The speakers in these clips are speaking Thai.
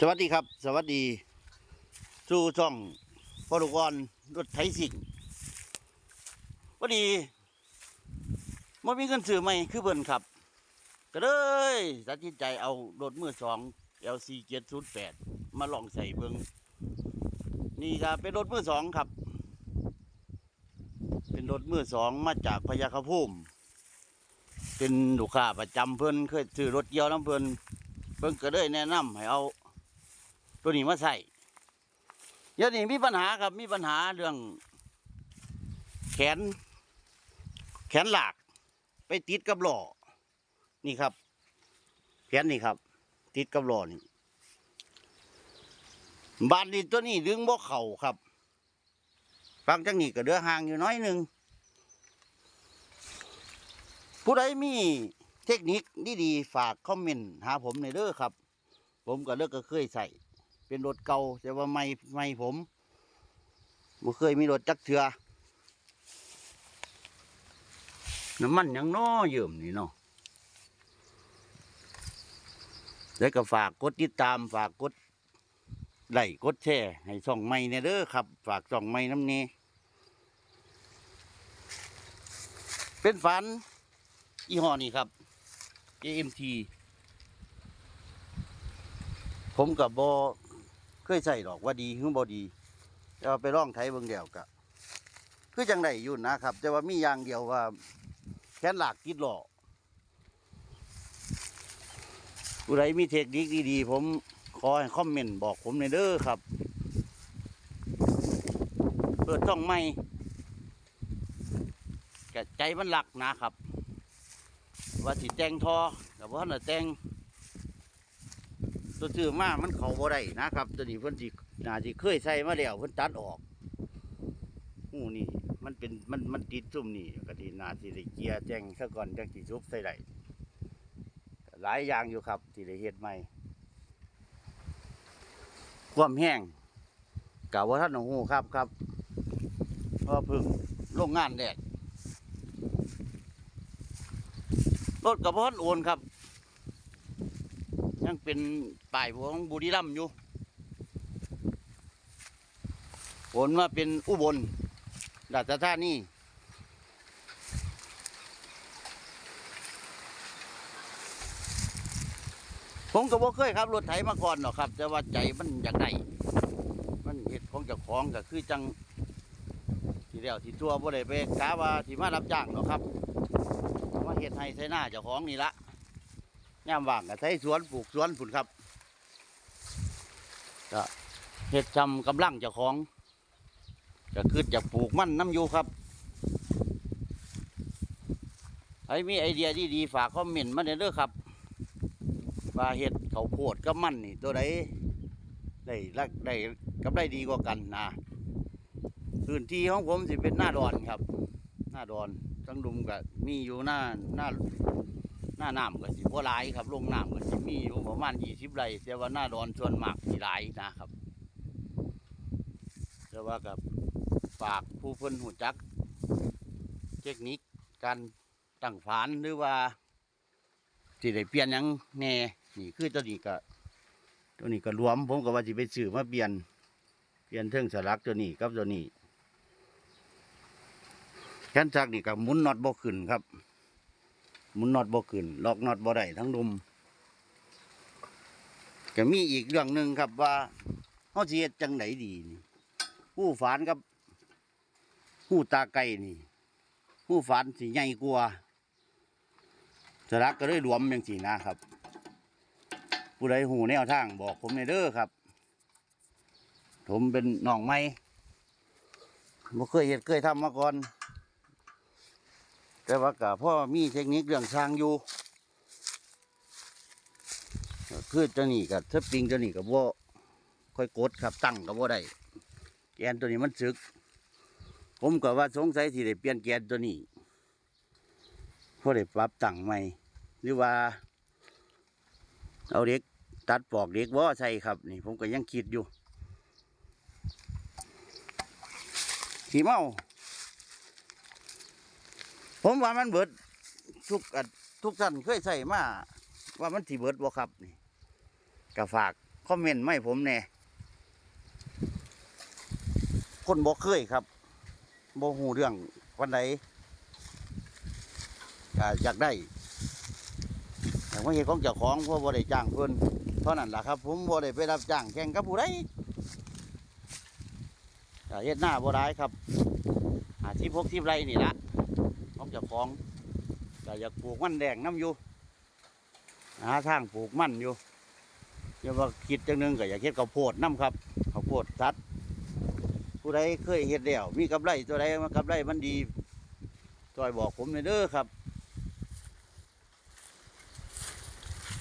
สวัสดีครับ สวัสดีสู่ช่องพอลุกรรถไถสิ่งพอดีมามีเงินซื้อใหม่คือเบิ่นครับ ก็เลยตัดสินใจเอารถมือสอง LC เจ็ดศูนย์แปดมาลองใส่เบิงนี่ก็เป็นรถมือสองครับ เป็นรถมือสองมาจากพยาคภูมิ เป็นลูกค้าประจำเพิ่นเคยซื้อรถเกี่ยวน้ำเพิ่นเพิ่นก็เลยแนะนำให้เอา ตัวนี้มาใส่เดี๋ยวนี้มีปัญหาครับมีปัญหาเรื่อง แขน แขนหลากไปติดกับหล่อนี่ครับ แขนนี่ครับ ติดกับหล่อนี่บานนี้ตัวนี้ดึงบ่เข่าครับฟังจังนี้ก็เดือห่างอยู่น้อยหนึ่งผู้ใดมีเทคนิคดีๆฝากคอมเมนต์หาผมในเด้อครับ ผมก็เลิกก็เคยใส่ เป็นรถเก่าแต่ว่าไม่ไม่ผมบ่เคยมีรถจักเทือน้ำมันยังน้อเยิ่มนี่เนาะแล้วก็ฝากกดติดตามฝากกดไลค์กดแชร์ให้ช่องใหม่เนี่ยเด้อครับ ฝากช่องใหม่น้ำนี้เป็นฝันยี่ห้อนี้ครับ AMT ผมกับบอ เคยใส่ดอกว่าดีหรือบอดีแต่ว่าไปร่องไทยเบิ่งเดียวกะคือจังไดอยู่นะครับ แต่ว่ามีอย่างเดียวว่าแขนหลากติดหล่อผู้ใดมีเทคนิคดีๆ ผมขอให้คอมเมนต์บอกผมในเด้อครับ เปิดช่องใหม่กะใจมันหลักนะครับ ว่าสิแต่งทอกับว่าน่ะแต่ง ตัวซื้อมามันเขาบ่ได้นะครับ ตัวนี้เพิ่นสิน่าสิเคยใส่มาแล้วเพิ่นตัดออกหูนี่มันเป็นมันมันติดซุ่มนี่ก็ที่น่าสิได้เกียร์แจ้งซะก่อนจังสิซุบใส่ได้หลายอย่างอยู่ครับที่ได้เฮ็ดใหม่ความแห้งกะว่าท่านหูครับครับเพราะเพิ่งโรงงานแรกรถกับพ่อนโอนครับ ยังเป็นป้ายของบุรีรัมย์อยู่ผลมาเป็นอุบลราชธานีผมก็บ่เคยครับรถไถมาก่อนหรอกครับ แต่ว่าใจมันอยากได้มันเหตุของจ้าของก็คือจังที่แล้วที่ตัวบ่ได้ไปกาว่าที่มารับจ้างหรอกครับมาเฮ็ดให้ใส่หน้าเจ้าของนี่ละ ย่ามว่างก็ใช้สวนปลูกสวนผุนครับก็เฮ็ดจำกำลังเจ้าของก็คือจะปลูกมั่นน้ำอยู่ครับใครมีไอเดียดีๆฝากคอมเมนต์มาเด้อครับว่าเฮ็ดเขาโพดกับมั่นนี่ตัวใดได้รักได้กำไรดีกว่ากันนะพื้นที่ของผมสิเป็นหน้าดอนครับ หน้าดอนทั้งดุมก็มีอยู่หน้าหน้า น้าน้ำก็สิบ่หลายครับลงน้ำก็สิมีอยู่ประมาณยี่สิบไร่แต่ว่าหน้าดอนส่วนมากสิหลายนะครับแต่ว่ากับฝากผู้เพิ่นหูจัก เทคนิคการตั้งฝานหรือว่าสิได้เปลี่ยนยังแน่นี่คือตัวนี้ก็ตัวนี้ก็รวมผมก็ว่าสิไปซื้อมาเปลี่ยน เปลี่ยนเทิงสลักตัวนี้กับตัวนี้แขนชักนี่ก็หมุนน็อตบ่ขึ้นครับ มุนน็อตบ่ขึ้นล็อกน็อตบ่ได้ทั้งดุมก็มีอีกเรื่องหนึ่งครับว่าเฮาสิเฮ็ดจังไดดีนี่ผู้ฝานกับผู้ตาไก่นี่ ผู้ฝานสิใหญ่กว่าสลักก็เลยรวมจังซี่นะครับ ผู้ใดหูแนวทางบอกผมในเด้อครับ ผมเป็นน้องใหม่บ่เคยเฮ็ดเคยทำมาก่อน แต่ว่ากับพ่อมีเทคนิคเรื่องสร้างอยู่คือตัวนี้กับสปริงตัวนี้กับว่าค่อยกดครับตั้งกับว่าได้แกนตัวนี้มันสึก ผมก็ว่าสงสัยที่ได้เปลี่ยนแกนตัวนี้เพราะได้ปรับตั้งใหม่หรือว่า เอาเด็กตัดปอกเด็กว่าใส่ครับ นี่ ผมก็ยังคิดอยู่ขี่เมา ผมว่ามันเบิดทุกอันทุกท่านเคยใส่มาว่ามันสิเบิดบ่ครับนี่ก็ฝากคอมเมนต์ไม่ผมแน่คนบ่เคยครับบ่หูเรื่องวันไหนอยากได้แต่ว่าเหตุของเจ้าของเพราะบ่ได้จ้างเพิ่นเท่านั้นแหละครับ ผมบ่ได้ไปรับจ้างแข่งกับผู้ใดเฮ็ดหน้าบ่ได้ครับหาที่พกที่ไรนี่ละ ของเจ้าของก็อยากปลูกมันแดงน้ำอยู่หาทางปลูกมันอยู่อย่าว่าคิดจังหนึงก็อยากเฮ็ดข้าวโพดน้ำครับข้าวโพดสัตว์ผู้ใดเคยเฮ็ดแล้วมีกำไรตัวใดมันกำไรมันดีจอยบอกผมหน่อยเด้อครับ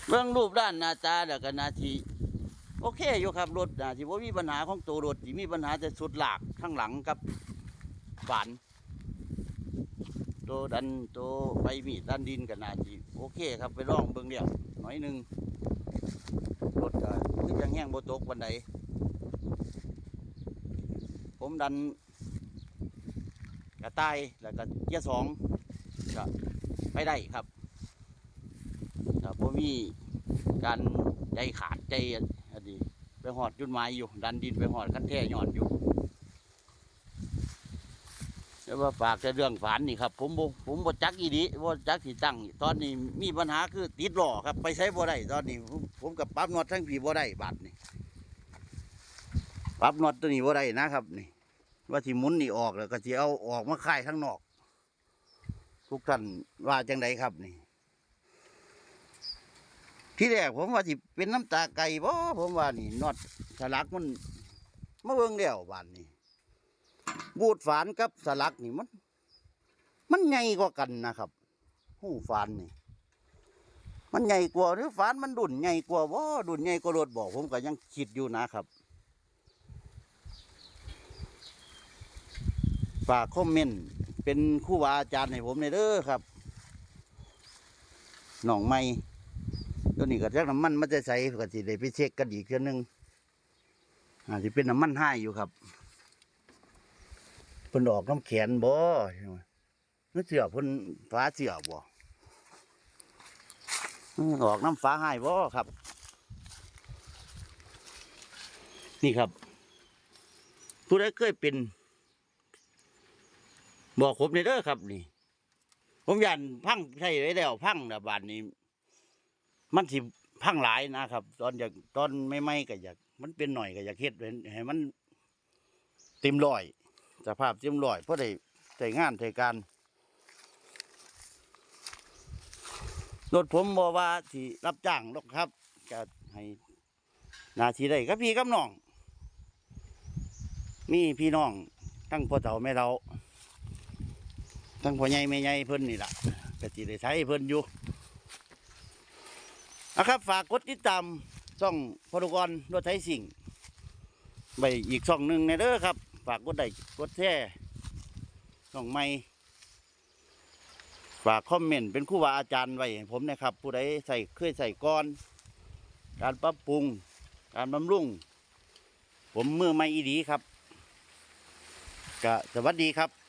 เบื้องรูปด้านหน้าตาแล้วก็หนาทีโอเคอยู่ครับรถนาทีว่ามีปัญหาของตัวรถที่มีปัญหาแต่สุดหลากข้างหลังกับฝาน ตัวดันตัวใบมีดดันดินกับนาทีโอเคครับไปลองเบื้องเดียวหน่อยหนึ่งรถก็คือยังแห้งโบตกวันใดผมดันกระต่ายแล้วก็เกียร์สองก็ไปได้ครับถ้าบ่มีการใจขาดใจอันดีไปหอดจุดหมายอยู่ ดันดินไปหอดคันแท่หยอดอยู่ แล้วว่าฝากแต่เรื่องฝันนี่ครับ ผมบ่ผมบ่จักอีดีบ่จักที่ตั้งตอนนี้มีปัญหาคือติดหล้อครับ ไปใช้บ่ได้ตอนนี้ ผมผมกับปั๊บน็อตทั้งผีบ่ได้บาดนี่ปั๊บน็อตตัวนี้บ่ได้นะครับนี่ ว่าที่มุนนี่ออกแล้วก็สิเอาออกมาค่ายข้างนอก ทุกท่านว่าจังไดครับนี่ ที่แรกผมว่าสิเป็นน้ำตาไก่บ่ผมว่านี่นอดสลักมันมาเบิ่งแล้วบานนี่ บูดฝานกับสลักนี่มัน มันใหญ่กว่ากันนะครับ หูฝานนี่ มันใหญ่กว่าหรือฝานมันดุนใหญ่กว่าบ่ดุนใหญ่กว่ารถบอกผมก็ยังคิดอยู่นะครับฝากคอมเมนต์เป็นครู่บาอาจารย์ให้ผมในอยเด้อครับหนองไม้ตัวนี้ก็จักน้ำมันมันจะใส่ก็สิได้ไปเช็คกันอีกเทื่อนึงอาจจะเป็นน้ำมันให้อยู่ครับ พิ่นออกน้ำแขนบ่นึกเสือเพิ่นฟ้าเสือบ่อออกน้ำฟ้าให้บ่ครับ นี่ครับ ผู้ใดเคยเป็น บอกผมเลยเด้อครับ นี่ ผมยันพังใช่ไว้แล้ว พังนะบานนี้ มันสิพังหลายนะครับ ตอนอยากตอนไม่ไม่ก็อยาก มันเป็นหน่อยก็อยากเฮ็ดให้ให้มันเต็มร้อย สภาพเต็มร้อยเพราะได้ใช้งานใช้การรถผมบอกว่าที่รับจ้างหรอกครับก็ให้นาทีได้กับพี่กับน้อง มีพี่น้องทั้งพ่อเฒ่าแม่เราทั้งพ่อใหญ่แม่ใหญ่เพิ่นนี่แหละก็สิได้ใช้เพิ่นอยู่นะครับ ฝากกดติดตามช่องพลกรรถไถสิ่งไปอีกช่องหนึ่งในเด้อครับ ฝากกดไลค์กดแชร์ช่องใหม่ฝากคอมเมนต์เป็นครู่บาอาจารย์ไว้ให้ผมนะครับ ผู้ใดใส่เคยใส่ก้อน การปรับปรุง การบำรุง ผมมือไม่อีดีครับก็สวัสดีครับ